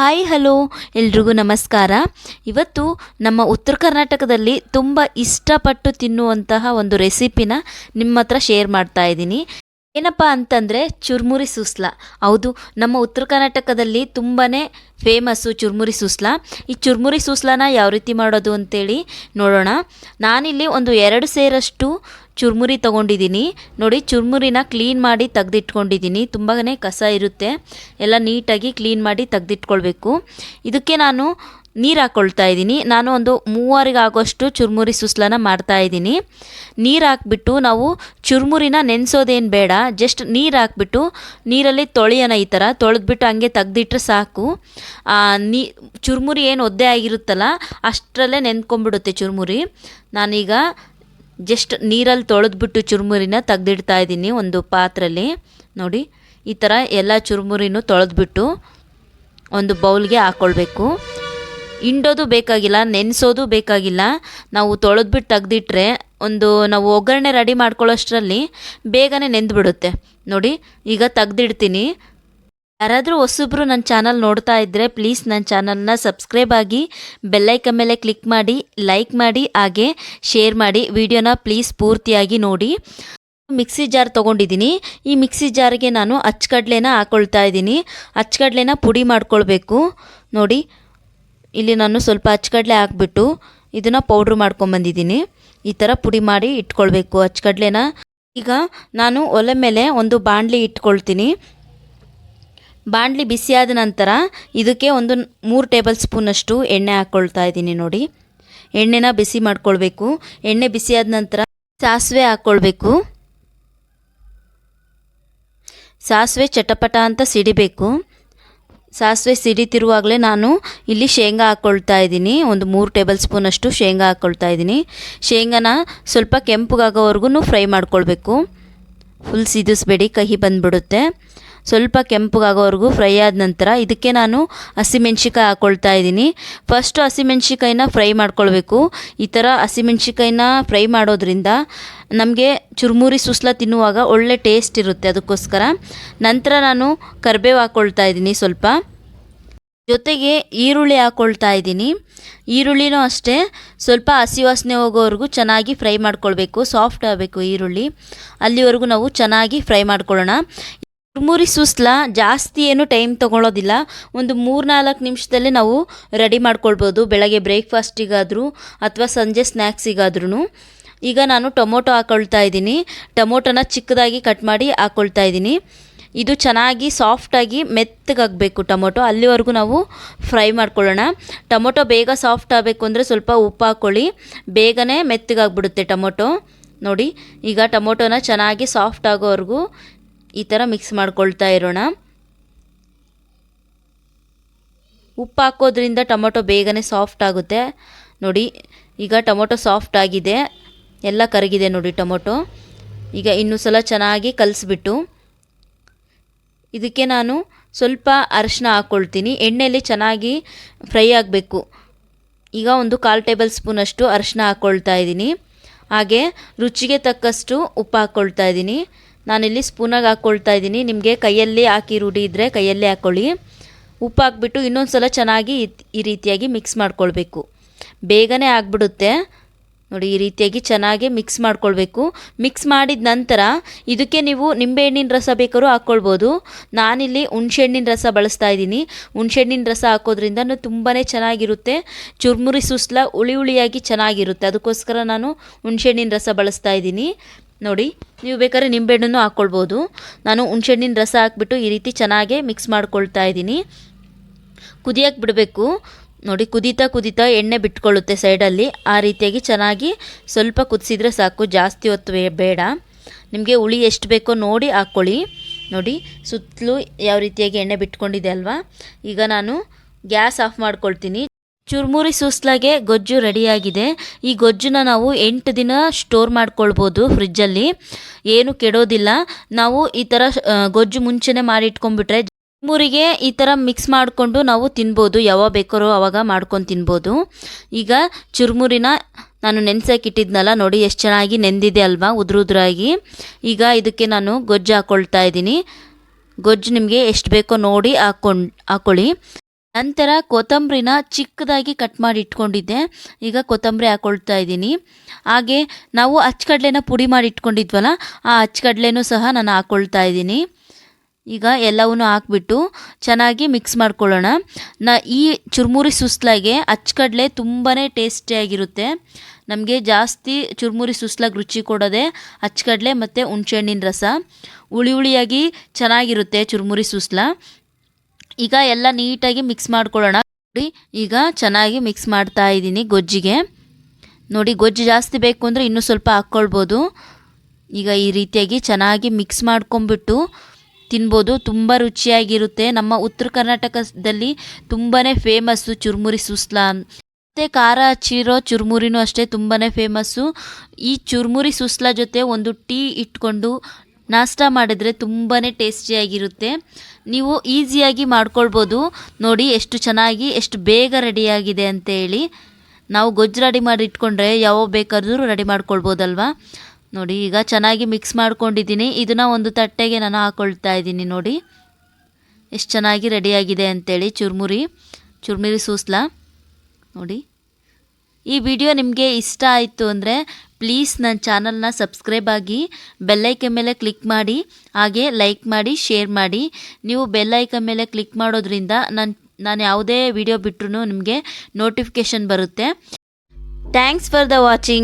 Hi, hello. ಎಲ್ರಿಗೂ ನಮಸ್ಕಾರ. ಇವತ್ತು ನಮ್ಮ ಉತ್ತರ ಕರ್ನಾಟಕದಲ್ಲಿ ತುಂಬ ಇಷ್ಟಪಟ್ಟು ತಿನ್ನುವಂತಹ ಒಂದು ರೆಸಿಪಿನ ನಿಮ್ಮ ಹತ್ರ ಶೇರ್ ಮಾಡ್ತಾ ಇದ್ದೀನಿ. ಏನಪ್ಪ ಅಂತಂದರೆ ಚುರ್ಮುರಿ ಸುಸ್ಲಾ. ಹೌದು, ನಮ್ಮ ಉತ್ತರ ಕರ್ನಾಟಕದಲ್ಲಿ ತುಂಬಾ ಫೇಮಸ್ಸು ಚುರ್ಮುರಿ ಸುಸ್ಲಾ. ಈ ಚುರ್ಮುರಿ ಸೂಸ್ಲನ ಯಾವ ರೀತಿ ಮಾಡೋದು ಅಂತೇಳಿ ನೋಡೋಣ. ನಾನಿಲ್ಲಿ ಒಂದು ಎರಡು ಸೇರಷ್ಟು ಚುರ್ಮುರಿ ತೊಗೊಂಡಿದ್ದೀನಿ. ನೋಡಿ, ಚುರ್ಮುರಿನ ಕ್ಲೀನ್ ಮಾಡಿ ತೆಗೆದಿಟ್ಕೊಂಡಿದ್ದೀನಿ. ತುಂಬಾ ಕಸ ಇರುತ್ತೆ. ಎಲ್ಲ ನೀಟಾಗಿ ಕ್ಲೀನ್ ಮಾಡಿ ತೆಗೆದಿಟ್ಕೊಳ್ಬೇಕು. ಇದಕ್ಕೆ ನಾನು ನೀರು ಹಾಕ್ಕೊಳ್ತಾ ಇದ್ದೀನಿ. ನಾನು ಒಂದು ಮೂವರಿಗೆ ಆಗೋಷ್ಟು ಚುರ್ಮುರಿ ಸುಸ್ಲನ ಮಾಡ್ತಾ ಇದ್ದೀನಿ. ನೀರು ಹಾಕ್ಬಿಟ್ಟು ನಾವು ಚುರ್ಮುರಿನ ನೆನೆಸೋದೇನು ಬೇಡ. ಜಸ್ಟ್ ನೀರು ಹಾಕ್ಬಿಟ್ಟು ನೀರಲ್ಲಿ ತೊಳೆಯೋಣ ಈ ಥರ. ತೊಳೆದ್ಬಿಟ್ಟು ಹಂಗೆ ತೆಗ್ದಿಟ್ರೆ ಸಾಕು. ನೀ, ಚುರ್ಮುರಿ ಏನು ಒದ್ದೆ ಆಗಿರುತ್ತಲ್ಲ, ಅಷ್ಟರಲ್ಲೇ ನೆನ್ಕೊಂಬಿಡುತ್ತೆ ಚುರ್ಮುರಿ. ನಾನೀಗ ಜಸ್ಟ್ ನೀರಲ್ಲಿ ತೊಳೆದ್ಬಿಟ್ಟು ಚುರುಮುರಿನ ತೆಗ್ದಿಡ್ತಾ ಇದ್ದೀನಿ ಒಂದು ಪಾತ್ರೆಯಲ್ಲಿ ನೋಡಿ, ಈ ಥರ ಎಲ್ಲ ಚುರುಮುರಿನೂ ತೊಳೆದ್ಬಿಟ್ಟು ಒಂದು ಬೌಲ್ಗೆ ಹಾಕ್ಕೊಳ್ಬೇಕು ಹಿಂಡೋದು ಬೇಕಾಗಿಲ್ಲ, ನೆನೆಸೋದು ಬೇಕಾಗಿಲ್ಲ. ನಾವು ತೊಳೆದ್ಬಿಟ್ಟು ತೆಗ್ದಿಟ್ರೆ ಒಂದು, ನಾವು ಒಗ್ಗರಣೆ ರೆಡಿ ಮಾಡ್ಕೊಳ್ಳೋಷ್ಟರಲ್ಲಿ ಬೇಗನೆ ನೆಂದ್ಬಿಡುತ್ತೆ. ನೋಡಿ, ಈಗ ತೆಗ್ದಿಡ್ತೀನಿ. ಯಾರಾದರೂ ಹೊಸಬ್ರು ನನ್ನ ಚಾನಲ್ ನೋಡ್ತಾ ಇದ್ದರೆ ಪ್ಲೀಸ್ ನನ್ನ ಚಾನಲ್ನ ಸಬ್ಸ್ಕ್ರೈಬ್ ಆಗಿ ಬೆಲ್ಲೈಕನ್ ಮೇಲೆ ಕ್ಲಿಕ್ ಮಾಡಿ, ಲೈಕ್ ಮಾಡಿ, ಹಾಗೆ ಶೇರ್ ಮಾಡಿ. ವಿಡಿಯೋನ ಪ್ಲೀಸ್ ಪೂರ್ತಿಯಾಗಿ ನೋಡಿ. ಮಿಕ್ಸಿ ಜಾರ್ ತೊಗೊಂಡಿದ್ದೀನಿ. ಈ ಮಿಕ್ಸಿ ಜಾರ್ಗೆ ನಾನು ಅಚ್ಚಕಡ್ಲೆನ ಹಾಕ್ಕೊಳ್ತಾ ಇದ್ದೀನಿ. ಅಚ್ಚಕಡ್ಲೆನ ಪುಡಿ ಮಾಡ್ಕೊಳ್ಬೇಕು. ನೋಡಿ, ಇಲ್ಲಿ ನಾನು ಸ್ವಲ್ಪ ಅಚ್ಚಕಡ್ಲೆ ಹಾಕ್ಬಿಟ್ಟು ಇದನ್ನು ಪೌಡ್ರ್ ಮಾಡ್ಕೊಂಬಂದಿದ್ದೀನಿ ಈ ಥರ ಪುಡಿ ಮಾಡಿ ಇಟ್ಕೊಳ್ಬೇಕು ಅಚ್ಚಕಡ್ಲೆನ. ಈಗ ನಾನು ಒಲೆ ಮೇಲೆ ಒಂದು ಬಾಣಲಿ ಇಟ್ಕೊಳ್ತೀನಿ. ಬಾಣಲಿ ಬಿಸಿಯಾದ ನಂತರ ಇದಕ್ಕೆ ಒಂದು ಮೂರು ಟೇಬಲ್ ಸ್ಪೂನಷ್ಟು ಎಣ್ಣೆ ಹಾಕ್ಕೊಳ್ತಾ ಇದ್ದೀನಿ ನೋಡಿ. ಎಣ್ಣೆನ ಬಿಸಿ ಮಾಡ್ಕೊಳ್ಬೇಕು. ಎಣ್ಣೆ ಬಿಸಿಯಾದ ನಂತರ ಸಾಸಿವೆ ಹಾಕ್ಕೊಳ್ಬೇಕು ಸಾಸಿವೆ ಚಟಪಟ ಅಂತ ಸಿಡಿಬೇಕು. ಸಾಸಿವೆ ಸಿಡಿತಿರುವಾಗಲೇ ನಾನು ಇಲ್ಲಿ ಶೇಂಗಾ ಹಾಕ್ಕೊಳ್ತಾ ಇದ್ದೀನಿ. ಒಂದು ಮೂರು ಟೇಬಲ್ ಸ್ಪೂನಷ್ಟು ಶೇಂಗಾ ಹಾಕ್ಕೊಳ್ತಾ ಇದ್ದೀನಿ. ಶೇಂಗಾನ ಸ್ವಲ್ಪ ಕೆಂಪಗಾಗೋವರೆಗೂ ಫ್ರೈ ಮಾಡ್ಕೊಳ್ಬೇಕು. ಫುಲ್ ಸಿದಿಸ್ಬೇಡಿ, ಕಹಿ ಬಂದುಬಿಡುತ್ತೆ. ಸ್ವಲ್ಪ ಕೆಂಪಗಾಗೋವರೆಗೂ ಫ್ರೈ ಆದ ನಂತರ ಇದಕ್ಕೆ ನಾನು ಹಸಿಮೆಣ್ಸಿಕಾಯಿ ಹಾಕ್ಕೊಳ್ತಾ ಇದ್ದೀನಿ. ಫಸ್ಟು ಹಸಿಮೆಣ್ಸಿಕಾಯಿನ ಫ್ರೈ ಮಾಡ್ಕೊಳ್ಬೇಕು. ಈ ಥರ ಹಸಿಮೆಣ್ಸಿಕಾಯಿನ ಫ್ರೈ ಮಾಡೋದ್ರಿಂದ ನಮಗೆ ಚುರುಮುರಿ ಸುಸ್ಲ ತಿನ್ನುವಾಗ ಒಳ್ಳೆ ಟೇಸ್ಟ್ ಇರುತ್ತೆ ಅದಕ್ಕೋಸ್ಕರ. ನಂತರ ನಾನು ಕರಿಬೇವು ಹಾಕ್ಕೊಳ್ತಾ ಇದ್ದೀನಿ ಸ್ವಲ್ಪ. ಜೊತೆಗೆ ಈರುಳ್ಳಿ ಹಾಕ್ಕೊಳ್ತಾ ಇದ್ದೀನಿ. ಈರುಳ್ಳಿನೂ ಅಷ್ಟೇ, ಸ್ವಲ್ಪ ಹಸಿ ವಾಸನೆ ಹೋಗೋವರೆಗೂ ಚೆನ್ನಾಗಿ ಫ್ರೈ ಮಾಡ್ಕೊಳ್ಬೇಕು. ಸಾಫ್ಟ್ ಆಗಬೇಕು ಈರುಳ್ಳಿ. ಅಲ್ಲಿವರೆಗೂ ನಾವು ಚೆನ್ನಾಗಿ ಫ್ರೈ ಮಾಡ್ಕೊಳ್ಳೋಣ. ಚುರ್ಮುರಿ ಸೂಸ್ಲ ಜಾಸ್ತಿ ಏನು ಟೈಮ್ ತಗೊಳ್ಳೋದಿಲ್ಲ ಒಂದು ಮೂರು ನಾಲ್ಕು ನಿಮಿಷದಲ್ಲೇ ನಾವು ರೆಡಿ ಮಾಡ್ಕೊಳ್ಬೋದು. ಬೆಳಗ್ಗೆ ಬ್ರೇಕ್ಫಾಸ್ಟಿಗಾದರೂ ಅಥವಾ ಸಂಜೆ ಸ್ನ್ಯಾಕ್ಸಿಗಾದ್ರೂ ಈಗ ನಾನು ಟೊಮೊಟೊ ಹಾಕೊಳ್ತಾ ಇದ್ದೀನಿ. ಟೊಮೊಟೊನ ಚಿಕ್ಕದಾಗಿ ಕಟ್ ಮಾಡಿ ಹಾಕ್ಕೊಳ್ತಾ ಇದ್ದೀನಿ. ಇದು ಚೆನ್ನಾಗಿ ಸಾಫ್ಟಾಗಿ ಮೆತ್ತಗಾಗಬೇಕು ಟೊಮೊಟೊ. ಅಲ್ಲಿವರೆಗೂ ನಾವು ಫ್ರೈ ಮಾಡ್ಕೊಳ್ಳೋಣ. ಟೊಮೊಟೊ ಬೇಗ ಸಾಫ್ಟ್ ಆಗಬೇಕು ಅಂದರೆ ಸ್ವಲ್ಪ ಉಪ್ಪು ಹಾಕ್ಕೊಳ್ಳಿ ಬೇಗನೆ ಮೆತ್ತಗಾಗ್ಬಿಡುತ್ತೆ ಟೊಮೊಟೊ. ನೋಡಿ, ಈಗ ಟೊಮೊಟೊನ ಚೆನ್ನಾಗಿ ಸಾಫ್ಟ್ ಆಗೋವರೆಗೂ ಈ ಥರ ಮಿಕ್ಸ್ ಮಾಡ್ಕೊಳ್ತಾ ಇರೋಣ. ಉಪ್ಪು ಹಾಕೋದ್ರಿಂದ ಟೊಮೊಟೊ ಬೇಗನೆ ಸಾಫ್ಟ್ ಆಗುತ್ತೆ. ನೋಡಿ, ಈಗ ಟೊಮೊಟೊ ಸಾಫ್ಟ್ ಆಗಿದೆ. ಎಲ್ಲ ಕರಗಿದೆ ನೋಡಿ ಟೊಮೊಟೊ. ಈಗ ಇನ್ನೂ ಸಲ ಚೆನ್ನಾಗಿ ಕಲಿಸ್ಬಿಟ್ಟು ಇದಕ್ಕೆ ನಾನು ಸ್ವಲ್ಪ ಅರಿಶಿನ ಹಾಕ್ಕೊಳ್ತೀನಿ ಎಣ್ಣೆಯಲ್ಲಿ ಚೆನ್ನಾಗಿ ಫ್ರೈ ಆಗಬೇಕು. ಈಗ ಒಂದು ಕಾಲು ಟೇಬಲ್ ಸ್ಪೂನಷ್ಟು ಅರಿಶಿನ ಹಾಕ್ಕೊಳ್ತಾ ಇದ್ದೀನಿ. ಹಾಗೆ ರುಚಿಗೆ ತಕ್ಕಷ್ಟು ಉಪ್ಪು ಹಾಕ್ಕೊಳ್ತಾ ಇದ್ದೀನಿ. ನಾನಿಲ್ಲಿ ಸ್ಪೂನಾಗಿ ಹಾಕ್ಕೊಳ್ತಾ ಇದ್ದೀನಿ. ನಿಮಗೆ ಕೈಯಲ್ಲಿ ಹಾಕಿ ರೂಢಿ ಇದ್ದರೆ ಕೈಯಲ್ಲೇ ಹಾಕ್ಕೊಳ್ಳಿ ಉಪ್ಪು ಹಾಕ್ಬಿಟ್ಟು ಇನ್ನೊಂದು ಸಲ ಚೆನ್ನಾಗಿ ಈ ರೀತಿಯಾಗಿ ಮಿಕ್ಸ್ ಮಾಡ್ಕೊಳ್ಬೇಕು. ಬೇಗನೆ ಆಗಿಬಿಡುತ್ತೆ. ನೋಡಿ, ಈ ರೀತಿಯಾಗಿ ಚೆನ್ನಾಗಿ ಮಿಕ್ಸ್ ಮಾಡ್ಕೊಳ್ಬೇಕು. ಮಿಕ್ಸ್ ಮಾಡಿದ ನಂತರ ಇದಕ್ಕೆ ನೀವು ನಿಂಬೆಹಣ್ಣಿನ ರಸ ಬೇಕಾದ್ರೂ ಹಾಕ್ಕೊಳ್ಬೋದು ನಾನಿಲ್ಲಿ ಹುಣ್ಸೆಹಣ್ಣಿನ ರಸ ಬಳಸ್ತಾ ಇದ್ದೀನಿ. ಹುಣ್ಸೆಹಣ್ಣಿನ ರಸ ಹಾಕೋದ್ರಿಂದ ತುಂಬಾ ಚೆನ್ನಾಗಿರುತ್ತೆ. ಚುರ್ಮುರಿ ಸುಸ್ಲ ಹುಳಿ ಹುಳಿಯಾಗಿ ಚೆನ್ನಾಗಿರುತ್ತೆ. ಅದಕ್ಕೋಸ್ಕರ ನಾನು ಹುಣ್ಸೆಹಣ್ಣಿನ ರಸ ಬಳಸ್ತಾ ಇದ್ದೀನಿ. ನೋಡಿ, ನೀವು ಬೇಕಾದ್ರೆ ನಿಂಬೆಹಣ್ಣನ್ನು ಹಾಕ್ಕೊಳ್ಬೋದು ನಾನು ಹುಣ್ಸೆಹಣ್ಣಿನ ರಸ ಹಾಕ್ಬಿಟ್ಟು ಈ ರೀತಿ ಚೆನ್ನಾಗೇ ಮಿಕ್ಸ್ ಮಾಡ್ಕೊಳ್ತಾ ಇದ್ದೀನಿ. ಕುದಿಯಕ್ಕೆ ಬಿಡಬೇಕು. ನೋಡಿ, ಕುದೀತಾ ಕುದೀತಾ ಎಣ್ಣೆ ಬಿಟ್ಕೊಳ್ಳುತ್ತೆ ಸೈಡಲ್ಲಿ ಆ ರೀತಿಯಾಗಿ ಚೆನ್ನಾಗಿ ಸ್ವಲ್ಪ ಕುದಿಸಿದ್ರೆ ಸಾಕು. ಜಾಸ್ತಿ ಹೊತ್ತು ಬೇಡ. ನಿಮಗೆ ಹುಳಿ ಎಷ್ಟು ಬೇಕೋ ನೋಡಿ ಹಾಕ್ಕೊಳ್ಳಿ. ನೋಡಿ, ಸುತ್ತಲೂ ಯಾವ ರೀತಿಯಾಗಿ ಎಣ್ಣೆ ಬಿಟ್ಕೊಂಡಿದೆ ಅಲ್ವಾ? ಈಗ ನಾನು ಗ್ಯಾಸ್ ಆಫ್ ಮಾಡ್ಕೊಳ್ತೀನಿ. ಚುರ್ಮುರಿ ಸೂಸ್ಲಾಗೆ ಗೊಜ್ಜು ರೆಡಿಯಾಗಿದೆ. ಈ ಗೊಜ್ಜನ್ನ ನಾವು ಎಂಟು ದಿನ ಸ್ಟೋರ್ ಮಾಡ್ಕೊಳ್ಬೋದು ಫ್ರಿಜ್ಜಲ್ಲಿ ಏನು ಕೆಡೋದಿಲ್ಲ. ನಾವು ಈ ಥರ ಗೊಜ್ಜು ಮುಂಚೆನೇ ಮಾಡಿ ಇಟ್ಕೊಂಡ್ಬಿಟ್ರೆ ಮೂರಿಗೆ ಈ ಥರ ಮಿಕ್ಸ್ ಮಾಡಿಕೊಂಡು ನಾವು ತಿನ್ಬೋದು. ಯಾವಾಗ ಬೇಕಾರೋ ಆವಾಗ ಮಾಡ್ಕೊಂಡು ತಿನ್ಬೋದು. ಈಗ ಚುರ್ಮುರಿನ ನಾನು ನೆನೆಸೋಕೆ ಇಟ್ಟಿದ್ನಲ್ಲ, ನೋಡಿ ಎಷ್ಟು ಚೆನ್ನಾಗಿ ನೆಂದಿದೆ ಅಲ್ವಾ ಉದುರು ಉದುರಾಗಿ ಈಗ ಇದಕ್ಕೆ ನಾನು ಗೊಜ್ಜು ಹಾಕ್ಕೊಳ್ತಾ ಇದ್ದೀನಿ. ಗೊಜ್ಜು ನಿಮಗೆ ಎಷ್ಟು ಬೇಕೋ ನೋಡಿ ಹಾಕ್ಕೊಂಡು ಹಾಕ್ಕೊಳ್ಳಿ ನಂತರ ಕೊತ್ತಂಬರಿನ ಚಿಕ್ಕದಾಗಿ ಕಟ್ ಮಾಡಿ ಇಟ್ಕೊಂಡಿದ್ದೆ. ಈಗ ಕೊತ್ತಂಬರಿ ಹಾಕ್ಕೊಳ್ತಾ ಇದ್ದೀನಿ. ಹಾಗೆ ನಾವು ಅಚ್ಚಕಡ್ಲೆನ ಪುಡಿ ಮಾಡಿ ಇಟ್ಕೊಂಡಿದ್ವಲ್ಲ, ಆ ಅಚ್ಚಕಡ್ಲೆನೂ ಸಹ ನಾನು ಹಾಕ್ಕೊಳ್ತಾ ಇದ್ದೀನಿ. ಈಗ ಎಲ್ಲವನ್ನು ಹಾಕ್ಬಿಟ್ಟು ಚೆನ್ನಾಗಿ ಮಿಕ್ಸ್ ಮಾಡ್ಕೊಳ್ಳೋಣ. ನ ಈ ಚುರುಮುರಿ ಸುಸ್ಲಾಗೆ ಅಚ್ಚಕಡ್ಲೆ ತುಂಬಾ ಟೇಸ್ಟಿಯಾಗಿರುತ್ತೆ ನಮಗೆ ಜಾಸ್ತಿ ಚುರುಮುರಿ ಸುಸ್ಲಾಗಿ ರುಚಿ ಕೊಡೋದೇ ಅಚ್ಚಕಡ್ಲೆ ಮತ್ತು ಹುಣಸೆಹಣ್ಣಿನ ರಸ. ಹುಳಿ ಹುಳಿಯಾಗಿ ಚೆನ್ನಾಗಿರುತ್ತೆ ಚುರುಮುರಿ ಸುಸ್ಲ. ಈಗ ಎಲ್ಲ ನೀಟಾಗಿ ಮಿಕ್ಸ್ ಮಾಡ್ಕೊಳ್ಳೋಣ. ನೋಡಿ, ಈಗ ಚೆನ್ನಾಗಿ ಮಿಕ್ಸ್ ಮಾಡ್ತಾ ಇದ್ದೀನಿ ಗೊಜ್ಜಿಗೆ. ನೋಡಿ, ಗೊಜ್ಜು ಜಾಸ್ತಿ ಬೇಕು ಅಂದರೆ ಇನ್ನೂ ಸ್ವಲ್ಪ ಹಾಕ್ಕೊಳ್ಬೋದು. ಈಗ ಈ ರೀತಿಯಾಗಿ ಚೆನ್ನಾಗಿ ಮಿಕ್ಸ್ ಮಾಡ್ಕೊಂಬಿಟ್ಟು ತಿನ್ಬೋದು. ತುಂಬ ರುಚಿಯಾಗಿರುತ್ತೆ. ನಮ್ಮ ಉತ್ತರ ಕರ್ನಾಟಕದಲ್ಲಿ ತುಂಬಾ ಫೇಮಸ್ಸು ಚುರುಮುರಿ ಸುಸ್ಲಾ ಮತ್ತು ಖಾರ ಹಚ್ಚಿರೋ ಚುರುಮುರಿನೂ ಅಷ್ಟೇ ತುಂಬಾ ಫೇಮಸ್ಸು ಈ ಚುರುಮುರಿ ಸುಸ್ಲಾ ಜೊತೆ ಒಂದು ಟೀ ಇಟ್ಕೊಂಡು ನಾಷ್ಟ ಮಾಡಿದರೆ ತುಂಬಾ ಟೇಸ್ಟಿಯಾಗಿರುತ್ತೆ. ನೀವು ಈಸಿಯಾಗಿ ಮಾಡ್ಕೊಳ್ಬೋದು. ನೋಡಿ ಎಷ್ಟು ಚೆನ್ನಾಗಿ, ಎಷ್ಟು ಬೇಗ ರೆಡಿಯಾಗಿದೆ ಅಂತೇಳಿ. ನಾವು ಗೊಜ್ಜು ರೆಡಿ ಮಾಡಿ ಇಟ್ಕೊಂಡ್ರೆ ಯಾವ ಬೇಕಾದರೂ ರೆಡಿ ಮಾಡ್ಕೊಳ್ಬೋದಲ್ವಾ? ನೋಡಿ, ಈಗ ಚೆನ್ನಾಗಿ ಮಿಕ್ಸ್ ಮಾಡ್ಕೊಂಡಿದ್ದೀನಿ. ಇದನ್ನು ಒಂದು ತಟ್ಟೆಗೆ ನಾನು ಹಾಕ್ಕೊಳ್ತಾ ಇದ್ದೀನಿ ನೋಡಿ. ಎಷ್ಟು ಚೆನ್ನಾಗಿ ರೆಡಿಯಾಗಿದೆ ಅಂತೇಳಿ, ಚುರುಮುರಿ, ಚುರ್ಮುರಿ ಸೂಸ್ಲ. ನೋಡಿ. ಈ ವಿಡಿಯೋ ನಿಮಗೆ ಇಷ್ಟ ಆಯಿತು ಅಂದರೆ ಪ್ಲೀಸ್ ನನ್ನ ಚಾನಲ್ನ ಸಬ್ಸ್ಕ್ರೈಬ್ ಆಗಿ ಬೆಲ್ಲೈಕನ್ ಮೇಲೆ ಕ್ಲಿಕ್ ಮಾಡಿ, ಹಾಗೆ ಲೈಕ್ ಮಾಡಿ ಶೇರ್ ಮಾಡಿ. ನೀವು ಬೆಲ್ಲೈಕನ್ ಮೇಲೆ ಕ್ಲಿಕ್ ಮಾಡೋದ್ರಿಂದ ನಾನು ನಾನು ಯಾವುದೇ ವಿಡಿಯೋ ಬಿಟ್ಟರು ನಿಮಗೆ ನೋಟಿಫಿಕೇಷನ್ ಬರುತ್ತೆ. Thanks for the watching